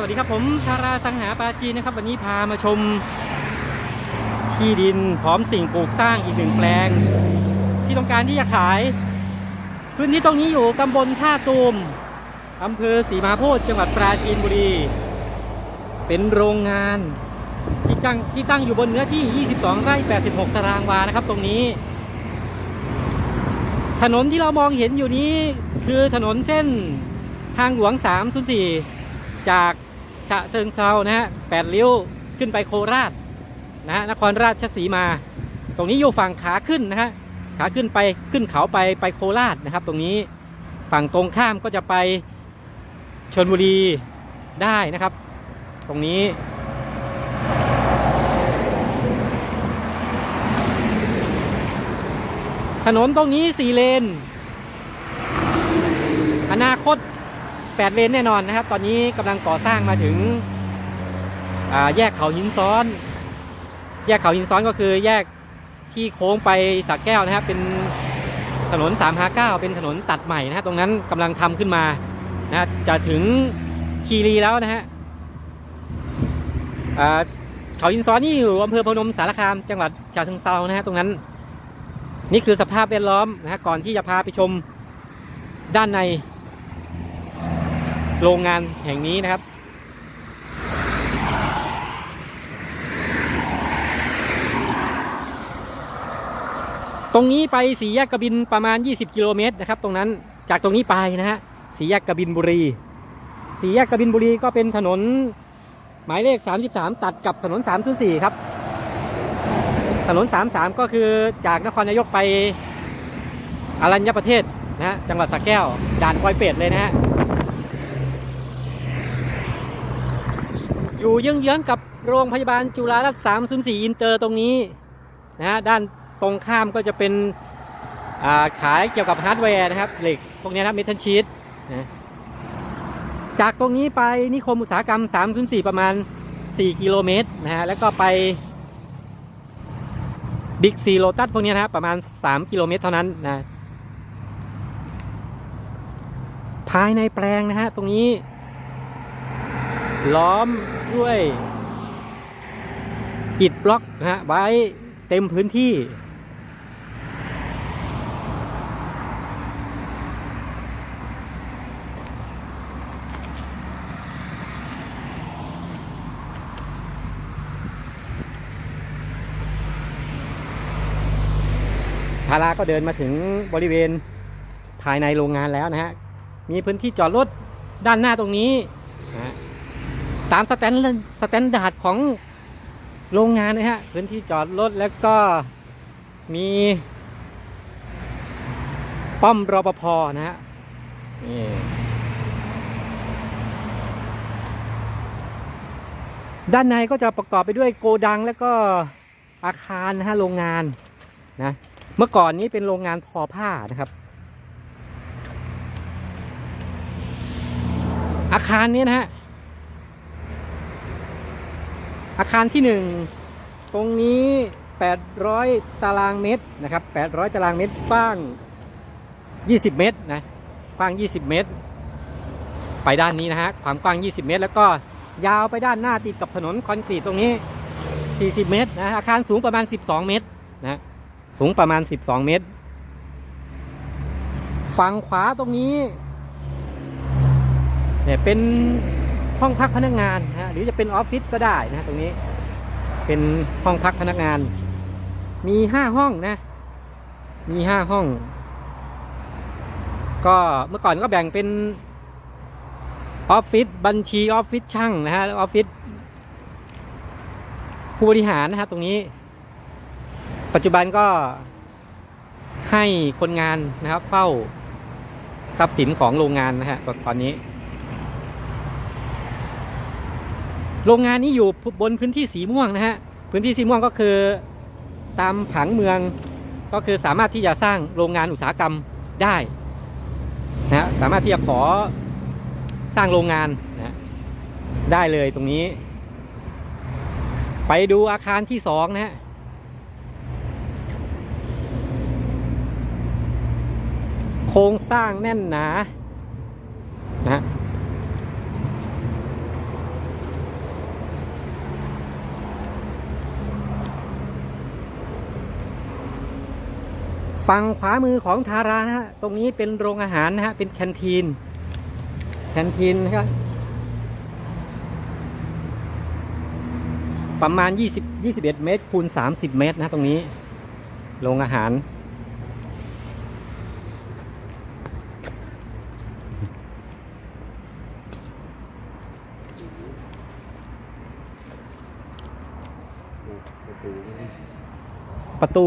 สวัสดีครับผมธาราสังหาปาจีนนะครับ วันนี้พามาชมที่ดินพร้อมสิ่งปลูกสร้างอีกหนึ่งแปลง ที่ต้องการที่จะขาย พื้นที่ตรงนี้อยู่ตำบลท่าตูมอำเภอศรีมาโพธิ์จังหวัดปราจีนบุรี เป็นโรงงานที่ตั้งที่ตั้งอยู่บนเนื้อที่ 22 ไร่ 86 ตารางวานะครับ ตรงนี้ ถนนที่เรามองเห็นอยู่นี้คือถนนเส้นทางหลวง 304จาก ฉะเชิงเซานะฮะแปดริ้วขึ้นไปโคราชนะฮะนครราชสีมา ตรงนี้อยู่ฝั่งขาขึ้นนะฮะขาขึ้นไปขึ้นเขาไปไปโคราชนะครับ ตรงนี้ฝั่งตรงข้ามก็จะไปชนบุรีได้นะครับ ตรงนี้ถนนตรงนี้สี่เลน อนาคต 8 เลนแน่นอนนะครับ ตอนนี้กำลังก่อสร้างมาถึงแยกเขาหินซ้อน แยกเขาหินซ้อนก็คือแยกที่โค้งไปสักแก้วนะครับ เป็นถนน3 5 9เป็นถนนตัดใหม่นะฮะตรงนั้นกำลังทำขึ้นมานะฮะจะถึงคีรีแล้วนะฮะเขาหินซ้อนนี่อยู่อำเภอพนมสารคามจังหวัดฉะเชิงเซานะฮะตรงนั้น นี่คือสภาพแวดล้อมนะฮะก่อนที่จะพาไปชมด้านใน โรงงานแห่งนี้นะครับ ตรงนี้ไปสีแยกกระบินประมาณ 20 กิโลเมตรนะครับ ตรงนั้นจากตรงนี้ไปนะฮะสีแยกกระบินบุรี สีแยกกระบินบุรีก็เป็นถนนหมายเลข 33 ตัดกับถนน 304 ครับ ถนน 33 ก็คือจากนครนายกไปอรัญญประเทศนะฮะจังหวัดสระแก้วด่านปอยเป็ดเลยนะฮะ อยู่เยื้องๆกับโรงพยาบาลจุฬารัตน์304 อินเตอร์ตรงนี้นะฮะด้านตรงข้ามก็จะเป็นาขายเกี่ยวกับฮาร์ดแวร์นะครับเหล็กพวกนี้นะครับเมทัลชีตนะจากตรงนี้ไปนิคมอุตสาหกรรม 304 ประมาณ 4 กิโลเมตรนะฮะแล้วก็ไปบิ๊กซีโลตัสพวกนี้นะครับประมาณ 3 กิโลเมตรเท่านั้นนะภายในแปลงนะฮะตรงนี้ ล้อมด้วยอิฐบล็อกนะฮะไว้เต็มพื้นที่ทาราก็เดินมาถึงบริเวณภายในโรงงานแล้วนะฮะ มีพื้นที่จอดรถด้านหน้าตรงนี้นะฮะ ตามสแตนสแตนดาร์ดของโรงงานนะฮะพื้นที่จอดรถแล้วก็มีป้อมรปภนะฮะนี่ด้านในก็จะประกอบไปด้วยโกดังแล้วก็อาคารนะฮะโรงงานนะเมื่อก่อนนี้เป็นโรงงานทอผ้านะครับ อาคารนี้นะฮะ อา คารที่หนึ่งตรงนี้ 800 ตารางเมตรนะครับ 800 ตารางเมตรกว้าง 20 เมตรนะกว้าง 20 เมตร ไปด้านนี้นะฮะความกว้าง 20 เมตร แล้วก็ยาวไปด้านหน้าติดกับถนนคอนกรีตตรงนี้ 40 เมตรนะอาคารสูงประมาณ 12 เมตรนะสูงประมาณ 12 เมตร ฝั่งขวาตรงนี้เนี่ยเป็น ห้องพักพนักงานนะฮะหรือจะเป็นออฟฟิศก็ได้นะตรงนี้เป็นห้องพักพนักงาน มีห้าห้องนะ มีห้าห้อง ก็เมื่อก่อนก็แบ่งเป็นออฟฟิศบัญชีออฟฟิศช่างนะฮะแล้วออฟฟิศผู้บริหารนะฮะตรงนี้ ปัจจุบันก็ให้คนงานนะครับเฝ้าทรัพย์สินของโรงงานนะฮะตอนนี้ โรงงานนี้อยู่บนพื้นที่สีม่วงนะฮะ พื้นที่สีม่วงก็คือตามผังเมืองก็คือสามารถที่จะสร้างโรงงานอุตสาหกรรมได้นะฮะสามารถที่จะขอสร้างโรงงานนะได้เลยตรงนี้ ไปดูอาคารที่สองนะฮะโครงสร้างแน่นหนานะ ฝั่งขวามือของทารานะฮะ ตรงนี้เป็นโรงอาหารนะฮะ เป็นแคนทีน แคนทีนนะครับ ประมาณ 20 21 เมตรคูณ 30 เมตรนะตรงนี้ โรงอาหาร ประตูนี่ประตู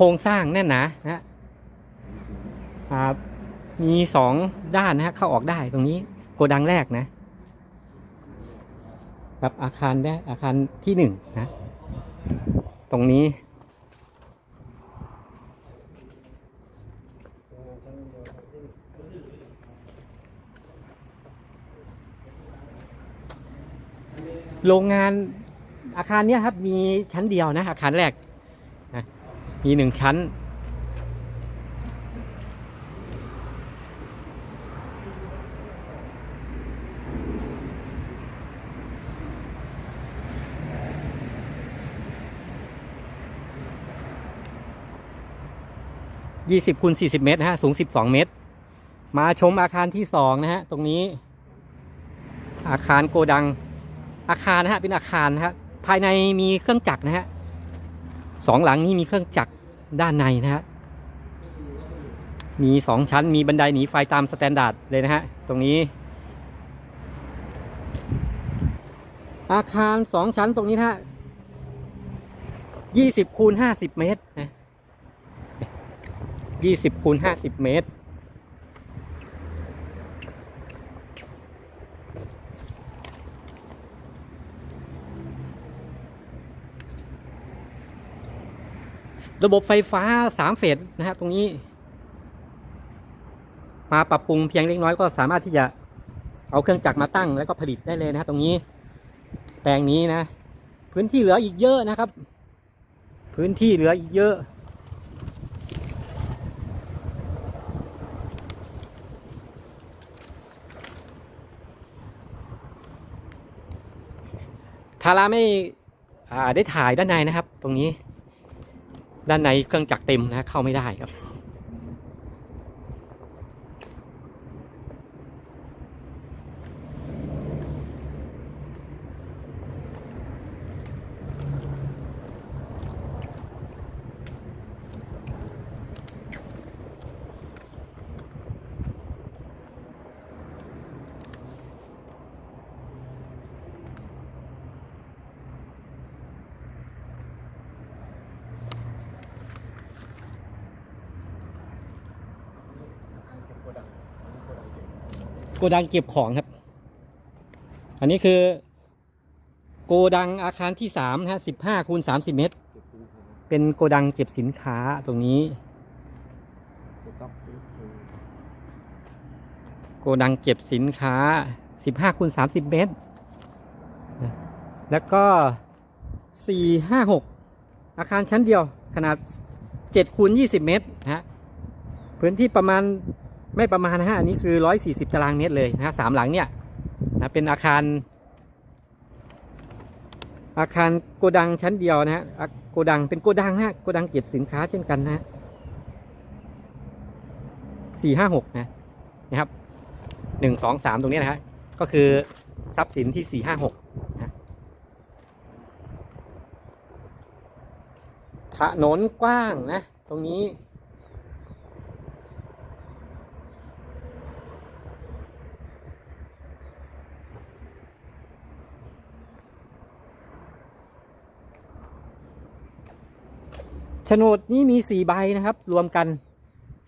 โครงสร้างแน่นหนานะฮะอ่ามีสองด้านนะฮะเข้าออกได้ตรงนี้โกดังแรกนะ กับอาคารได้อาคารที่หนึ่งนะ ตรงนี้ โรงงานอาคารเนี้ยครับมีชั้นเดียวนะ อาคารแรก มีหนึ่งชั้น ยี่สิบคูณสี่สิบเมตรนะฮะ สูงสิบสองเมตร มาชมอาคารที่สองนะฮะ ตรงนี้ อาคารโกดัง อาคารนะฮะ เป็นอาคารนะฮะ ภายในมีเครื่องจักรนะฮะ สองหลังนี้มีเครื่องจักรด้านในนะฮะ มีสองชั้นมีบันไดหนีไฟตามสแตนดาร์ดเลยนะฮะ ตรงนี้ อาคารสองชั้นตรงนี้นะฮะยี่สิบคูณห้าสิบเมตรนะยี่สิบคูณห้าสิบเมตร ระบบไฟฟ้าสามเฟสนะฮะตรงนี้ มาปรับปรุงเพียงเล็กน้อยก็สามารถที่จะเอาเครื่องจักรมาตั้งแล้วก็ผลิตได้เลยนะฮะตรงนี้ แปลงนี้นะ พื้นที่เหลืออีกเยอะนะครับ พื้นที่เหลืออีกเยอะ ทาราไม่ได้ถ่ายด้านในนะครับ ตรงนี้ ด้านในเครื่องจักรเต็มนะเข้าไม่ได้ครับ โกดังโกดังเก็บ โกดังเก็บของครับ อันนี้คือ โกดังอาคารที่สามนะฮะสิบห้าคูณสามสิบเมตร เป็นโกดังเก็บสินค้าตรงนี้ โกดังเก็บสินค้า15คูณ30เมตร แล้วก็4 5 6อาคารชั้นเดียวขนาด7คูณ20เมตรนะฮะพื้นที่ประมาณ ไม่ประมาณนะฮะอันนี้คือ 140 ตารางเมตรเลยนะฮะสามหลังเนี่ยนะเป็นอาคาร อาคารโกดังชั้นเดียวนะฮะอะโกดังเป็นโกดังนะฮะโกดังเก็บสินค้าเช่นกันนะฮะสี่ห้าหกนะนะครับหนึ่งสองสามตรงนี้นะฮะก็คือทรัพย์สินที่สี่ห้าหกนะถนนกว้างนะ ตรงนี้ โฉนดนี้มีสี่ใบนะครับ รวมกัน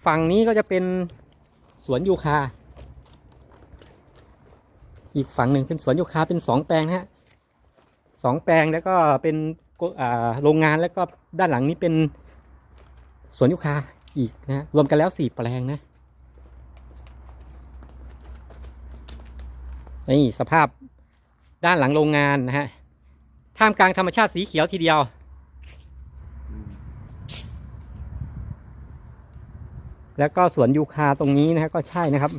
ฝั่งนี้ก็จะเป็นสวนยูคา อีกฝั่งหนึ่งเป็นสวนยูคาเป็นสองแปลงนะฮะสองแปลงแล้วก็เป็นโรงงานแล้วก็ด้านหลังนี้เป็นสวนยูคาอีกนะรวมกันแล้วสี่แปลงนะนี่สภาพด้านหลังโรงงานนะฮะท่ามกลางธรรมชาติสีเขียวทีเดียว แล้วก็สวนยูคาตรงนี้นะฮะก็ใช่นะครับ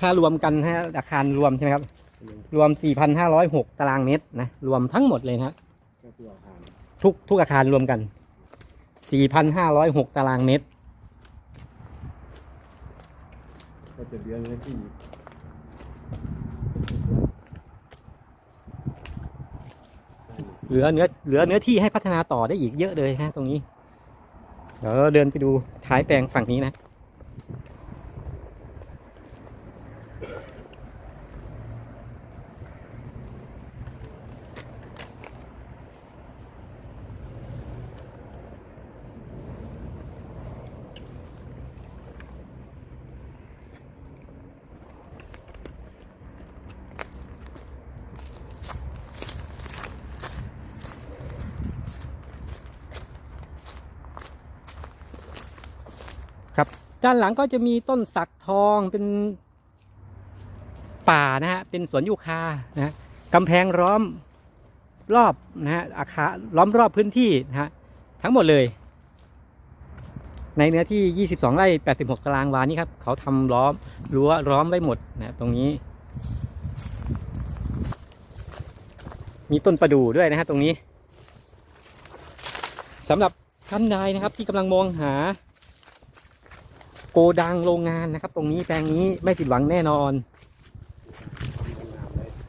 ถ้ารวมกันฮะอาคารรวมใช่ไหมครับ รวมสี่พันห้าร้อยหกตารางเมตรนะ รวมทั้งหมดเลยนะครับ ทุกทุกอาคารรวมกัน 4,506 ตารางเมตร ก็จะเหลือเนื้อที่เหลือเนื้อเหลือเนื้อที่ให้พัฒนาต่อได้อีกเยอะเลยฮะตรงนี้ เดี๋ยวเราเดินไปดูท้ายแปลงฝั่งนี้นะ ด้านหลังก็จะมีต้นสักทองเป็นป่านะฮะเป็นสวนยูคานะฮะกำแพงล้อมรอบนะฮะอาคารล้อมรอบพื้นที่นะฮะทั้งหมดเลย ในเนื้อที่ 22 ไร่ 86 ตารางวานี่ครับ เขาทำล้อมรั้วล้อมไว้หมดนะตรงนี้ มีต้นประดู่ด้วยนะฮะตรงนี้สำหรับท่านใดนะครับที่กำลังมองหา โกดังโรงงานนะครับ ตรงนี้แปลงนี้ไม่ผิดหวังแน่นอน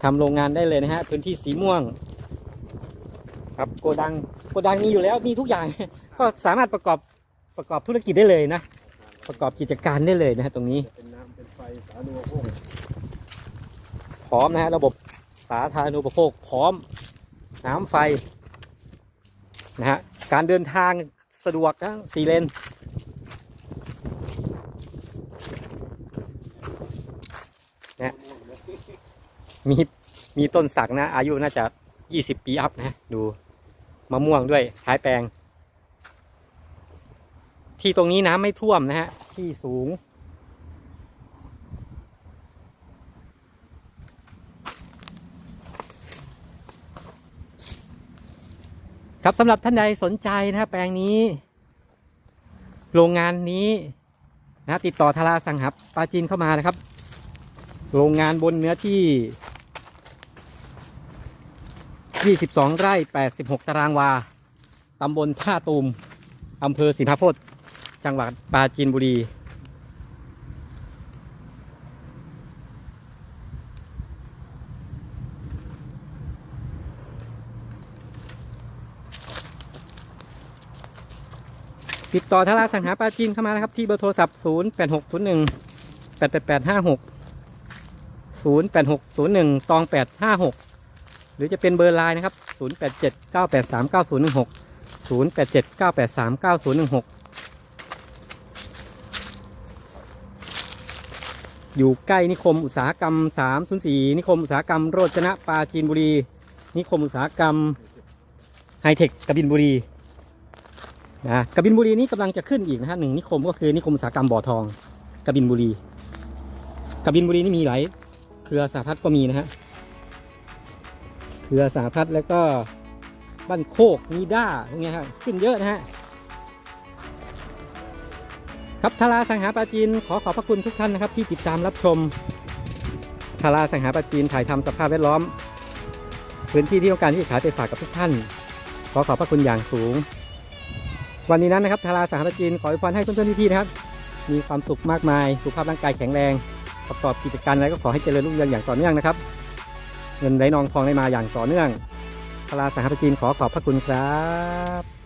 ทำโรงงานได้เลยนะฮะพื้นที่สีม่วง ครับโกดังโกดังมีอยู่แล้วมีทุกอย่าง ก็สามารถประกอบประกอบธุรกิจได้เลยนะ ประกอบกิจการได้เลยนะฮะตรงนี้เป็นน้ำเป็นไฟสาธารณูปโภคพร้อมนะฮะระบบสาธารณูปโภคพร้อมน้ำไฟนะฮะการเดินทางสะดวกนะสี่เลน มีมีต้นสักนะ อายุน่าจะยี่สิบปีอัพนะดูมะม่วงด้วยท้ายแปลง ที่ตรงนี้น้ำไม่ท่วมนะฮะ ที่สูง ครับสำหรับท่านใดสนใจนะฮะแปลงนี้ โรงงานนี้นะติดต่อทาราสังหับปาจีนเข้ามานะครับ โรงงานบนเนื้อที่ 22 ไร่ 86 ตารางวา ตำบลท่าตูม อำเภอสินพโพธิ์จังหวัดปราจีนบุรี ติดต่อทาราสังหาปลาจีนเข้ามานะครับ ที่เบอร์โทรศัพท์ 0860188856 08601 ตอง 856 หรือจะเป็นเบอร์ไลน์นะครับ 0879839016 0879839016 อยู่ใกล้นิคมอุตสาหกรรม 304 นิคมอุตสาหกรรมโรจนะปาจีนบุรี นิคมอุตสาหกรรมไฮเทคกบินบุรีนะกบินบุรีนี้กำลังจะขึ้นอีกนะฮะหนึ่งนิคมก็คือนิคมอุตสาหกรรมบ่อทองกบินบุรีกบินบุรีนี่มีหลายเครือสาพัฒน์ก็มีนะฮะ เรือสาพัฒน์แล้วก็บ้านโคกมีด้าพวกเนี้ยครับขึ้นเยอะนะฮะครับทาราสังหาปาจีนขอขอบพระคุณทุกท่านนะครับ ที่ติดตามรับชมทาราสังหาปาจีนถ่ายทำสภาพแวดล้อม พื้นที่ที่ต้องการที่จะขายไปฝากกับทุกท่าน ขอขอบพระคุณอย่างสูง วันนี้นั้นนะครับทาราสังหาปาจีนขออวยพรให้เพื่อนๆพี่ๆนะครับมีความสุขมากมาย สุขภาพร่างกายแข็งแรงประกอบกิจการอะไรก็ขอให้เจริญรุ่งเรืองอย่างต่อเนื่องนะครับ เงินไหลนองทองไหลมาอย่างต่อเนื่องพลาสังหาปจีนขอขอบพระคุณครับ